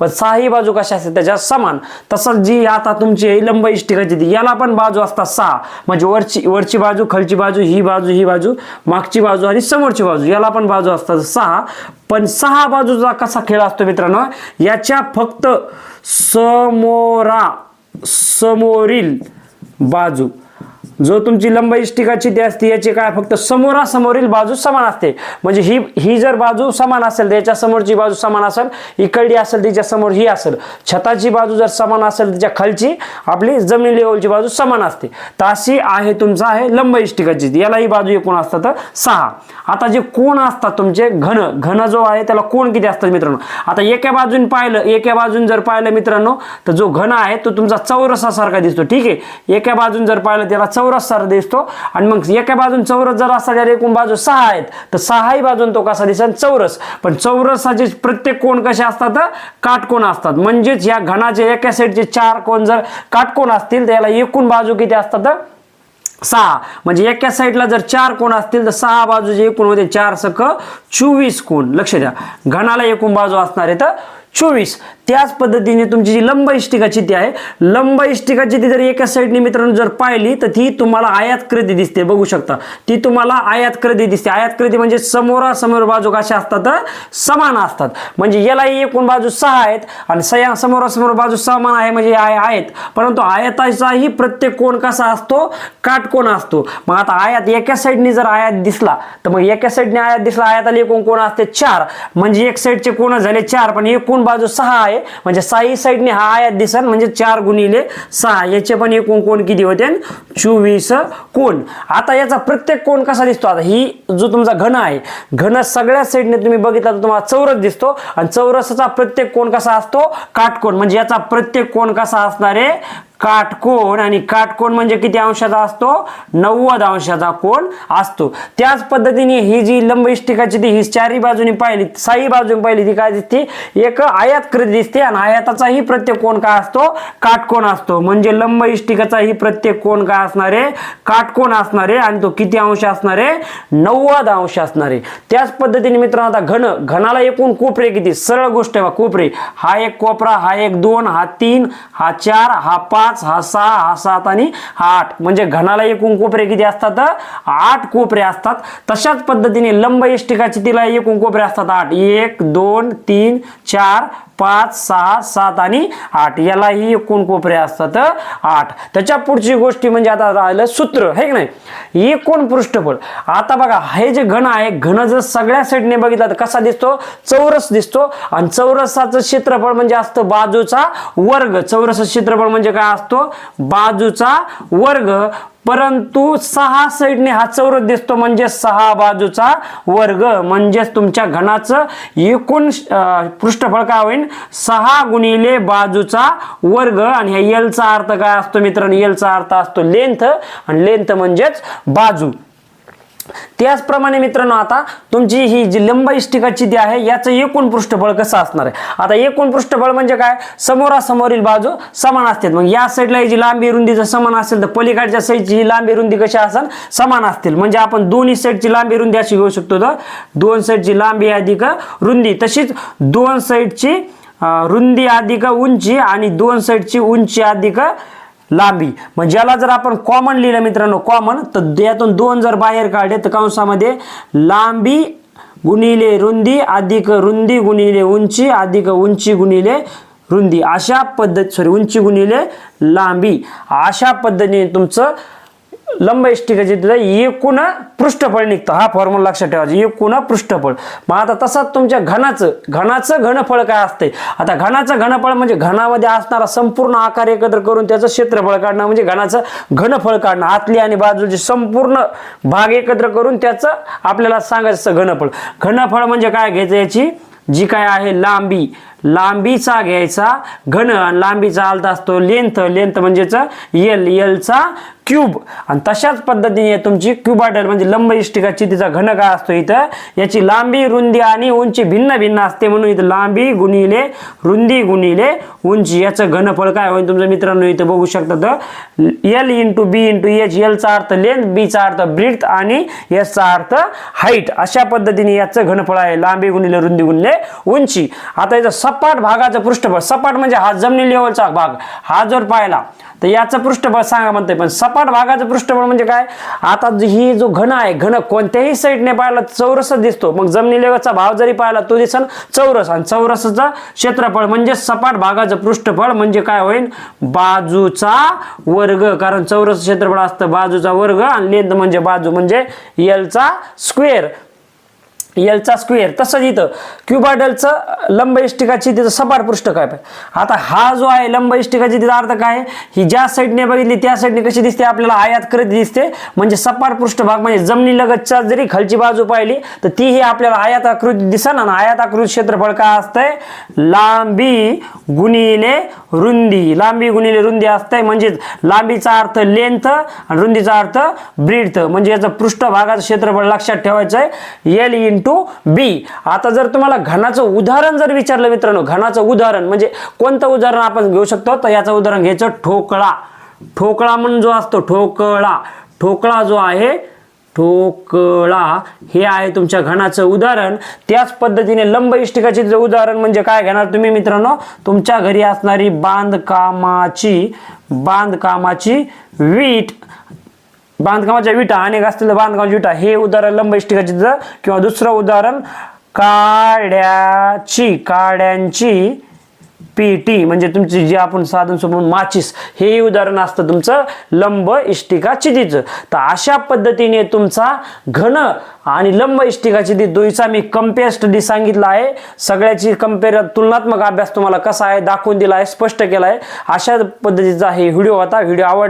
पण सहाही बाजू कशा असतात त्याच्या समान. तसंच जी आता तुमची लंब इष्टिकाची ती याला पण बाजू असतात सहा. म्हणजे वरची वरची बाजू खालची बाजू ही बाजू ही बाजू मागची बाजू आणि समोरची बाजू याला पण बाजू असतात सहा. पण सहा बाजूचा कसा खेळ असतो मित्रांनो? याच्या फक्त समोरा समोरील बाजू. जो तुमची लंब इष्टिकाची ती असते याची काय फक्त समोरासमोरील बाजू समान असते. म्हणजे ही ही जर बाजू समान असेल तर याच्या समोरची बाजू समान असेल इकडली असेल तिच्या समोर ही असेल. छताची बाजू जर समान असेल तिच्या खालची आपली जमीन लेवलची बाजू समान असते. तर अशी आहे तुमचा आहे लंब इष्टिकाची याला ही बाजू एकूण असतात सहा. आता जे कोण असतात तुमचे? घन. घन जो आहे त्याला कोण किती असतात मित्रांनो? आता एका बाजून पाहिलं एका बाजून जर पाहिलं मित्रांनो तर जो घन आहे तो तुमचा चौरसासारखा दिसतो. ठीक आहे? एका बाजून जर पाहिलं त्याला चौरस सारखा दिसतो. आणि मग एका बाजून चौरस जर असला त्याला एकूण बाजू सहा आहेत तर सहाही बाजून तो कसा दिसेल? चौरस. पण चौरसाचे प्रत्येक कोण कसे असतात? काटकोण असतात. म्हणजेच या घनाचे एका साईडचे चार कोण जर काटकोण असतील तर याला एकूण बाजू किती असतात? सहा. म्हणजे एका साईडला जर चार कोण असतील तर सहा बाजूचे एकूण होते चार सख चोवीस कोण? लक्ष द्या. घनाला एकूण बाजू असणार आहे तर चोवीस. त्याच पद्धतीने तुमची जी लंब इष्टिकाची ती आहे लंब इष्टिकाची ती जर एका साईडने मित्रांनो जर पाहिली तर ती तुम्हाला आयातकृती दिसते. बघू शकता. ती तुम्हाला आयातकृती दिसते. आयातकृती म्हणजे समोरासमोर बाजू कशा असतात? समान असतात. म्हणजे यालाही एकूण बाजू सहा आहेत आणि सया समोरासमोर बाजू समान आहे म्हणजे आय आहेत. परंतु आयाताचाही प्रत्येक कोण कसा असतो? काटकोण असतो. मग आता आयात एका साईडने जर आयात दिसला तर मग एका साईडने आयात दिसला आयाताला एकूण कोण असते? चार. म्हणजे एक साईडचे कोण झाले? चार. पण एकूण बाजू सहा आहे. म्हणजे साई साईडने हा आयात दिसन म्हणजे चार गुणिले सहा. याचे पण एकूण कोण किती होते? चोवीस कोण. आता याचा प्रत्येक कोण कसा दिसतो? आता ही जो तुमचा घन आहे घन सगळ्या साईडने तुम्ही बघितला तर तुम्हाला चौरस दिसतो. आणि चौरसाचा प्रत्येक कोण कसा असतो? काटकोण म्हणजे याचा प्रत्येक कोण कसा असणार आहे? काटकोण आणि काटकोण म्हणजे किती अंशाचा असतो? नव्वद अंशाचा कोण असतो. त्याच पद्धतीने ही जी लंब इष्टिकाची ती ही चारही बाजूने पाहिली साई बाजूने पाहिली ती काय दिसते? एक आयातकृती दिसते आणि आयाताचाही प्रत्येक कोण काय असतो? काटकोण असतो. म्हणजे लंब इष्टिकाचाही प्रत्येक कोण काय असणार? आहे काटकोण असणार आहे आणि तो किती अंश असणार? आहे नव्वद अंश असणार. आहे त्याच पद्धतीने मित्रांनो आता घन घनाला एकूण कोपरे किती? सरळ गोष्ट आहे बा, कोपरे. हा एक कोपरा हा एक दोन हा तीन हा चार हा पाच हा सहा हा सात आणि हा आठ. म्हणजे घनाला एकूण कोपरे किती असतात? आठ कोपरे असतात. तशाच पद्धतीने लंब इष्टिकाची तिला एकूण कोपरे असतात. आठ. एक दोन तीन चार पाच सहा सात आणि आठ. यालाही एकूण कोपरे असतात आठ. त्याच्या पुढची गोष्टी म्हणजे आता राहिलं सूत्र हे की नाही? एकूण पृष्ठफळ. आता बघा हे जे घन आहे घन जर सगळ्या साईडने बघितलं तर कसा दिसतो? चौरस दिसतो. आणि चौरसाचं क्षेत्रफळ म्हणजे असतं बाजूचा वर्ग. चौरस क्षेत्रफळ म्हणजे काय असतो? बाजूचा वर्ग. परंतु सहा साईडने हा चौरस दिसतो म्हणजे सहा बाजूचा वर्ग म्हणजेच तुमच्या घनाचं एकूण पृष्ठफळ काय होईल सहा गुणिले बाजूचा वर्ग आणि ह्या एलचा अर्थ काय असतो मित्रांनो? एलचा अर्थ असतो लेंथ आणि लेंथ म्हणजेच बाजू. त्याचप्रमाणे मित्रांनो आता तुमची ही जी लंब इष्टिकाची ती आहे याचं एकूण पृष्ठफळ कसं असणार आहे? आता एकूण पृष्ठफळ म्हणजे काय? समोरासमोरील बाजू समान असतात. मग या साईडला ही जी लांबी रुंदी जर समान असेल तर पलीकडच्या साईडची ही लांबी रुंदी कशी असेल? समान असतील. म्हणजे आपण दोन्ही साईडची लांबी रुंदी अशी घेऊ शकतो. तर दोन साईडची लांबी अधिक रुंदी. तशीच दोन साईडची रुंदी अधिक उंची आणि दोन साईडची उंची अधिक लांबी. म्हणजे याला जर आपण कॉमन लिहिलं मित्रांनो कॉमन तर यातून दोन जर बाहेर काढले तर कंसामध्ये लांबी गुणिले रुंदी अधिक रुंदी गुणिले उंची अधिक उंची गुणिले रुंदी. अशा पद्धत सॉरी उंची गुणिले लांबी. अशा पद्धतीने तुमचं लंब इष्टिकाचे तिथं एकूण पृष्ठफळ निघतं. हा फॉर्म्युला लक्षात ठेवायचा एकूण पृष्ठफळ. मग आता तसाच तुमच्या घनाचं घनाचं घनफळ काय असते आता घनाचं घनफळ म्हणजे घनामध्ये असणारा संपूर्ण आकार एकत्र करून त्याचं क्षेत्रफळ काढणं म्हणजे घनाचं घनफळ काढणं. आतली आणि बाजूची संपूर्ण भाग एकत्र करून त्याचं आपल्याला सांगायचं घनफळ. घनफळ म्हणजे काय घ्यायचं याची? जी काय आहे? लांबी. लांबीचा घ्यायचा घन आणि लांबीचा अर्थ असतो लेंथ. लेंथ म्हणजेच एल एलचा क्यूब आणि तशाच पद्धतीने तुमची क्युबायडल म्हणजे लंब इष्टिकाची तिचा घन काय असतो इथं? याची लांबी रुंदी आणि उंची भिन्न भिन्न असते म्हणून इथं लांबी गुणिले रुंदी गुणिले उंची. याचं घनफळ काय होईल तुमच्या मित्रांनो? इथं बघू शकता तर L into B into H एलचा अर्थ लेंथ बीचा अर्थ ब्रिथ आणि एसचा अर्थ हाईट अशा पद्धतीने याचं घनफळ आहे. लांबी गुणिले रुंदी गुणिले उंची. आता याचं सपाट भागाचं पृष्ठफळ सपाट म्हणजे हा जमिनी लेवलचा भाग. हा जर पाहिला तर याचं पृष्ठफळ सांगा म्हणते पण सपाट भागाचं पृष्ठफळ म्हणजे काय? आता ही जो घन आहे घन कोणत्याही साईडने पाहिला चौरसच दिसतो. मग जमिनी लेवलचा भाव जरी पाहिला तो दिसन चौरस. आणि चौरसचं क्षेत्रफळ म्हणजे सपाट भागाचं पृष्ठफळ म्हणजे काय होईल? बाजूचा वर्ग कारण चौरस क्षेत्रफळ असतं बाजूचा वर्ग आणि लेंथ म्हणजे बाजू म्हणजे एलचा स्क्वेअर एलचा स्क्वेअर तसंच इथं. क्युबाडलचं लंब इष्टिकाची तिथं सपाट पृष्ठ काय पाहिजे आता हा जो आहे लंब इष्टिकाची तिचा अर्थ काय? आहे? ही ज्या साईडने बघितली त्या साईडने कशी दिसते? आपल्याला आयात करत दिसते. म्हणजे सपाट पृष्ठभाग म्हणजे जमिनीलगतच्या जरी खालची बाजू पाहिली तर ती ही आपल्याला आयात आकृती दिसन ना आयात आकृती क्षेत्रफळ काय असतंय? लांबी गुणिले रुंदी. लांबी गुणिले रुंदी असतंय म्हणजेच लांबीचा अर्थ लेंथ आणि रुंदीचा अर्थ ब्रीडथ म्हणजे याचं पृष्ठभागाचं क्षेत्रफळ लक्षात ठेवायचं आहे एल टू बी आता जर तुम्हाला घनाचं उदाहरण जर विचारलं मित्रांनो घनाचं उदाहरण म्हणजे कोणतं उदाहरण आपण घेऊ शकतो? तर याचं उदाहरण घ्यायचं ठोकळा. ठोकळा म्हणून जो असतो ठोकळा. ठोकळा जो आहे ठोकळा. हे आहे तुमच्या घनाचं उदाहरण. त्याच पद्धतीने लंब इष्टिकाचे उदाहरण म्हणजे काय घेणार तुम्ही मित्रांनो? तुमच्या घरी असणारी बांधकामाची बांधकामाची वीट. बांधकामाच्या विटा अनेक असलेल्या बांधकामाच्या विटा. हे उदाहरण लंब इष्टिकाचे किंवा दुसरं उदाहरण काड्याची काड्यांची पीटी. म्हणजे तुमची जे आपण साधन सोबत माचीस हे उदाहरण असतं तुमचं लंब इष्टिका चितीचं तर अशा पद्धतीने तुमचा घन आणि लंब इष्टिका चिदी दोईचा मी कंपेअर स्टडी सांगितला आहे. सगळ्याची कंपेअर तुलनात्मक अभ्यास तुम्हाला कसा आहे दाखवून दिला आहे स्पष्ट केला आहे. अशा पद्धतीचा हे व्हिडिओ होता व्हिडिओ आवडला